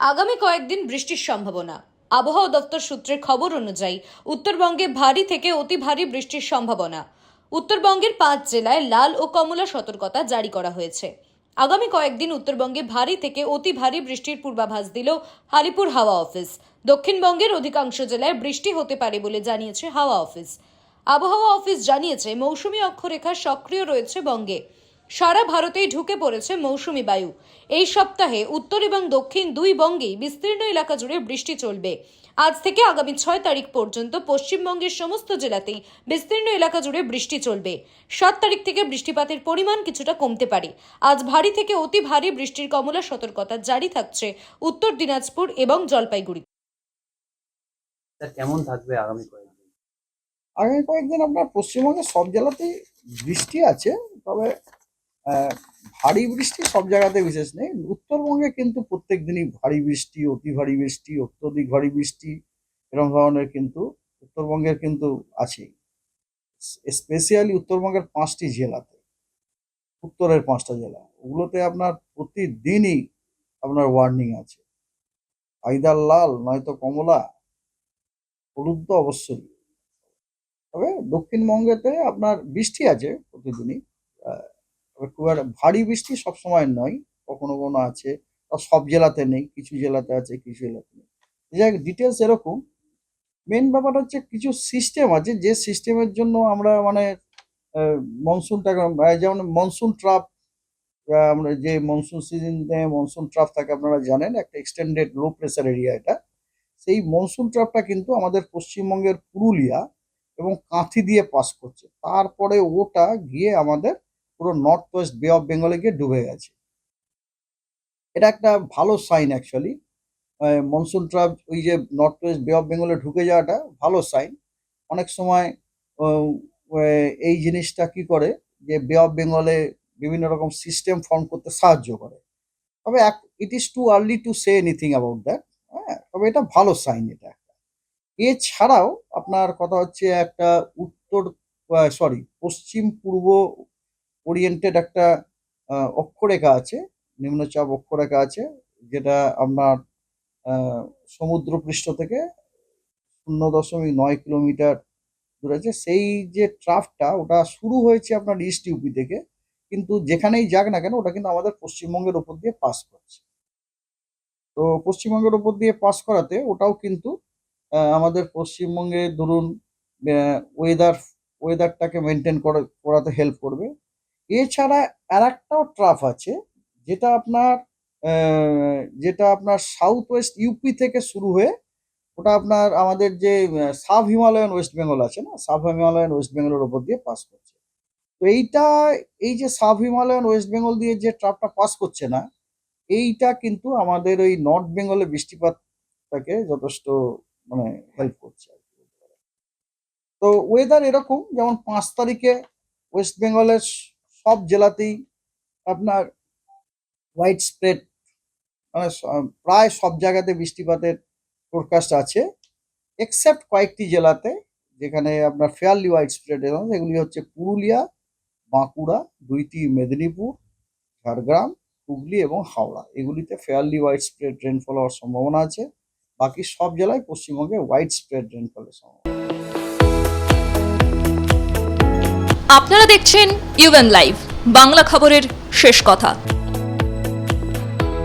আগামী কয়েকদিন বৃষ্টির সম্ভাবনা। আবহাওয়া দপ্তর সূত্রের খবর অনুযায়ী, উত্তরবঙ্গে ভারী থেকে অতি ভারী বৃষ্টির সম্ভাবনা। উত্তরবঙ্গের পাঁচ জেলায় লাল ও কমলা সতর্কতা জারি করা হয়েছে। আগামী কয়েকদিন উত্তরবঙ্গে ভারী থেকে অতি ভারী বৃষ্টির পূর্বাভাস দিল আলিপুর হাওয়া অফিস। দক্ষিণবঙ্গের অধিকাংশ জেলায় বৃষ্টি হতে পারে বলে জানিয়েছে হাওয়া অফিস। আবহাওয়া অফিস জানিয়েছে, মৌসুমী অক্ষরেখা সক্রিয় রয়েছে বঙ্গে। সারা ভারতেই ঢুকে পড়েছে মৌসুমি বায়ু। এই সপ্তাহে উত্তর এবং দক্ষিণ দুই বঙ্গেই বিস্তীর্ণ এলাকা জুড়ে বৃষ্টি চলবে। আজ থেকে আগামী ছয় তারিখ পর্যন্ত পশ্চিমবঙ্গের সমস্ত জেলাতেই বিস্তীর্ণ এলাকা জুড়ে বৃষ্টি চলবে। সাত তারিখ থেকে বৃষ্টিপাতের পরিমাণ কিছুটা কমতে পারে। আজ ভারী থেকে অতি ভারী বৃষ্টির কমলা সতর্কতা জারি থাকছে উত্তর দিনাজপুর এবং জলপাইগুড়ি কেমন থাকবে আগামী কয়েকদিন? আগামী কয়েকদিন আপনার পশ্চিমবঙ্গের সব জেলাতেই বৃষ্টি আছে তবে ভারী বৃষ্টি সব জায়গাতে বিশেষ নেই। উত্তরবঙ্গে কিন্তু প্রত্যেক দিনই ভারী বৃষ্টি, অতি ভারী বৃষ্টি, অত্যধিক ভারী বৃষ্টি এরকম ধরনের কিন্তু উত্তরবঙ্গের কিন্তু আছেই। স্পেশালি উত্তরবঙ্গের পাঁচটি জেলাতে, উত্তরের পাঁচটা জেলা। ওগুলোতে আপনার প্রতিদিনই আপনার ওয়ার্নিং আছে। আইদার লাল নয়তো কমলা, হলুদ তো অবশ্যই। তবে দক্ষিণবঙ্গেতে আপনার বৃষ্টি আছে প্রতিদিনই। খুব একটা ভারী বৃষ্টি সবসময় নয়, কখনো কখনো আছে। সব জেলাতে নেই, কিছু জেলাতে আছে, কিছু জেলাতে নেই। যাই ডিটেলস এরকম। মেন ব্যাপার হচ্ছে কিছু সিস্টেম আছে, যে সিস্টেমের জন্য আমরা মানে মনসুনটাকে যেমন মনসুন ট্রাপ আমরা যে মনসুন সিজনে মনসুন ট্রাপ থাকে আপনারা জানেন, একটা এক্সটেন্ডেড লো প্রেসার এরিয়া এটা। সেই মনসুন ট্রাপটা কিন্তু আমাদের পশ্চিমবঙ্গের পুরুলিয়া এবং কাঁথি দিয়ে পাস করছে। তারপরে ওটা গিয়ে আমাদের পুরো নর্থ ওয়েস্ট বে অফ বেঙ্গলে গিয়ে ডুবে গেছে। এটা একটা ভালো সাইন অ্যাকচুয়ালি মনসুন ট্রাপ ওই যে নর্থ ওয়েস্ট বে অফ বেঙ্গলে ঢুকে যাওয়াটা ভালো সাইন অনেক সময় এই জিনিসটা কি করে যে বে অফ বেঙ্গলে বিভিন্ন রকম সিস্টেম ফর্ম করতে সাহায্য করে। তবে it is too early to say anything about that হ্যাঁ তবে এটা ভালো সাইন এটা একটা। এছাড়াও আপনার কথা হচ্ছে একটা উত্তর সরি পশ্চিম পূর্ব ওরিয়েন্টেড একটা অক্ষরেখা আছে নিম্নচাপ অক্ষরেখা আছে যেটা আপনার আহ, সমুদ্রপৃষ্ঠ থেকে শূন্য দশমিক নয় কিলোমিটার দূরে আছে। সেই যে ট্রাফটা ওটা শুরু হয়েছে আপনার ইস্ট ইউপি থেকে কিন্তু যেখানেই যাক না কেন ওটা কিন্তু আমাদের পশ্চিমবঙ্গের ওপর দিয়ে পাস করছে তো পশ্চিমবঙ্গের ওপর দিয়ে পাস করাতে ওটাও কিন্তু আমাদের পশ্চিমবঙ্গে ধরুন ওয়েদার ওয়েদারটাকে মেনটেন করাতে হেল্প করবে। এছাড়া আর একটাও ট্রাফ আছে, যেটা আপনার যেটা আপনার সাউথ ওয়েস্ট ইউপি থেকে শুরু হয়ে, ওটা আপনার আমাদের যে সাব হিমালয়ান ওয়েস্ট বেঙ্গল আছে না সাব হিমালয়ান ওয়েস্ট বেঙ্গলের ওপর দিয়ে পাস করছে। তো এইটা, এই যে সাব হিমালয়ান ওয়েস্ট বেঙ্গল দিয়ে যে ট্রাফটা পাস করছে না, এইটা কিন্তু আমাদের ওই নর্থ বেঙ্গলে বৃষ্টিপাতটাকে যথেষ্ট মানে হেল্প করছে তো ওয়েদার এরকম, যেমন পাঁচ তারিখে ওয়েস্ট বেঙ্গলের সব জেলাতেই আপনার হোয়াইট স্প্রেড মানে প্রায় সব জায়গাতে বৃষ্টিপাতের ফোরকাস্ট আছে এক্সেপ্ট কয়েকটি জেলাতে যেখানে আপনার ফেয়ারলি হোয়াইট স্প্রেড এগুলি হচ্ছে পুরুলিয়া, বাঁকুড়া, দুইটি মেদিনীপুর, ঝাড়গ্রাম, হুগলি এবং হাওড়া। এগুলিতে ফেয়ারলি হোয়াইট স্প্রেড রেনফল হওয়ার সম্ভাবনা আছে। বাকি সব জেলায় পশ্চিমবঙ্গে হোয়াইট স্প্রেড রেনফলের সম্ভাবনা। আপনারা দেখছেন ইউএন লাইভ। বাংলা খবরের শেষ কথা।